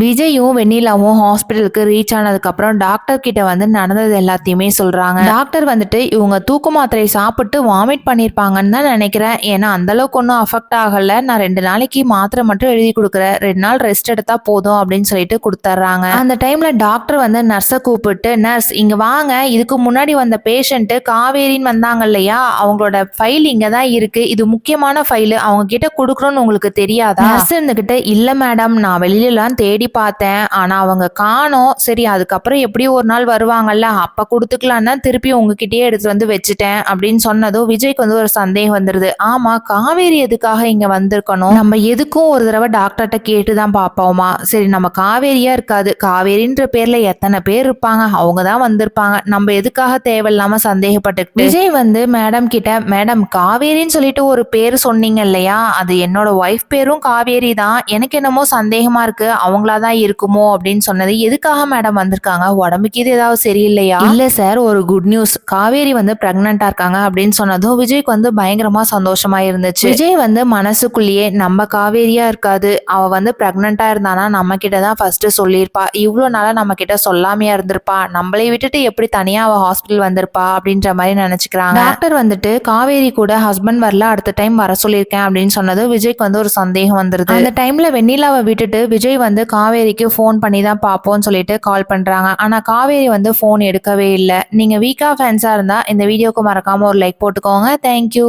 விஜயும் வெண்ணிலாவும் ஹாஸ்பிட்டலுக்கு ரீச் ஆனதுக்கப்புறம் டாக்டர் கிட்ட வந்து நடந்தது எல்லாத்தையுமே சொல்றாங்க. டாக்டர் வந்துட்டு இவங்க தூக்கு மாத்திரை சாப்பிட்டு வாமிட் பண்ணியிருப்பாங்கன்னு தான் நினைக்கிறேன். ஏன்னா அந்த அளவுக்கு ஒன்றும் அஃபெக்ட் ஆகல. நான் ரெண்டு நாளைக்கு மாத்திரை மட்டும் எழுதி கொடுக்குறேன். ரெண்டு நாள் ரெஸ்ட் எடுத்தா போதும் அப்படின்னு சொல்லிட்டு கொடுத்துட்றாங்க அந்த டைம்ல டாக்டர் வந்து நர்ஸை கூப்பிட்டு நர்ஸ் இங்க வாங்க. இதுக்கு முன்னாடி வந்த பேஷண்ட் காவேரின்னு வந்தாங்க இல்லையா? அவங்களோட ஃபைல் இங்க தான் இருக்கு. இது முக்கியமான ஃபைல் அவங்க கிட்ட கொடுக்குறோன்னு உங்களுக்கு தெரியாதா? நர்ஸ் இருந்துகிட்டு இல்ல மேடம் நான் வெளியிலலாம் தேடி பார்த்தேன். ஆனால் அவங்க காணோம். சரி அதுக்கப்புறம் எப்படியும் ஒரு நாள் வருவாங்கல்ல. அப்போ கொடுத்துக்கலாம் தான் திருப்பி உங்ககிட்டயே எடுத்துகிட்டு வந்து வச்சுட்டேன் அப்படின்னு சொன்னதும் விஜய்க்கு வந்து ஒரு சந்தேகம் வந்துருது. ஆமாம் காவேரி எதுக்காக இங்கே வந்திருக்கணும்? நம்ம எதுக்கும் ஒரு தடவை டாக்டர்கிட்ட கேட்டு தான் பார்ப்போமா? சரி நம்ம காவேரியா இருக்காது. காவேரின்ற பேர்ல எத்தனை பேர் இருப்பாங்க? அவங்க தான் வந்திருப்பாங்க. நம்ம எதுக்காக தேவையில்லாம சந்தேகப்பட்டுக்கிட்டு? விஜய் வந்து மேடம் கிட்ட மேடம் காவேரின்னு சொல்லிட்டு ஒரு பேர் சொன்னீங்க இல்லையா? அது என்னோட ஒய்ஃப் பேரும் காவேரி தான் எனக்கு என்னமோ சந்தேகமா இருக்கு. அவங்களா தான் இருக்குமோ அப்படின்னு சொன்னது. எதுக்காக மேடம் வந்திருக்காங்க? உடம்புக்கு இது ஏதாவது சரியில்லையா? இல்ல சார் ஒரு குட் நியூஸ் காவேரி வந்து பிரெக்னண்டா இருக்காங்க அப்படின்னு சொன்னதும் விஜய்க்கு வந்து பயங்கரமா சந்தோஷமா இருந்துச்சு. விஜய் வந்து மனசுக்குள்ளேயே நம்ம காவேரியா இருக்காது. அவ வந்து பிரெக்னண்டா இருந்தானா? நம்ம கிட்ட தான் ஃபர்ஸ்ட் சொல்லியிருப்பா. இவ்வளோ நாளா நம்ம கிட்ட சொல்லாமையா இருந்திருப்பா. நம்மளை விட்டுட்டு எப்படி தனியா அவ ஹாஸ்பிட்டல் வந்திருப்பா? அப்படின்ற மாதிரி நினைச்சுக்கிறாங்க. டாக்டர் வந்துட்டு காவேரி கூட ஹஸ்பண்ட் வரல அடுத்த டைம் வர சொல்லியிருக்கேன் அப்படின்னு சொன்னது விஜய்க்கு வந்து ஒரு சந்தேகம் வந்துருது. அந்த டைம்ல வெண்ணிலாவை விட்டுட்டு விஜய் வந்து காவேரிக்கு ஃபோன் பண்ணி தான் பார்ப்போம்னு சொல்லிட்டு கால் பண்ணுறாங்க ஆனால் காவேரி வந்து ஃபோன் எடுக்கவே இல்லை. நீங்கள் வீக்கா ஃபேன்ஸாக இருந்தால் இந்த வீடியோக்கு மறக்காமல் ஒரு லைக் போட்டுக்கோங்க. தேங்க்யூ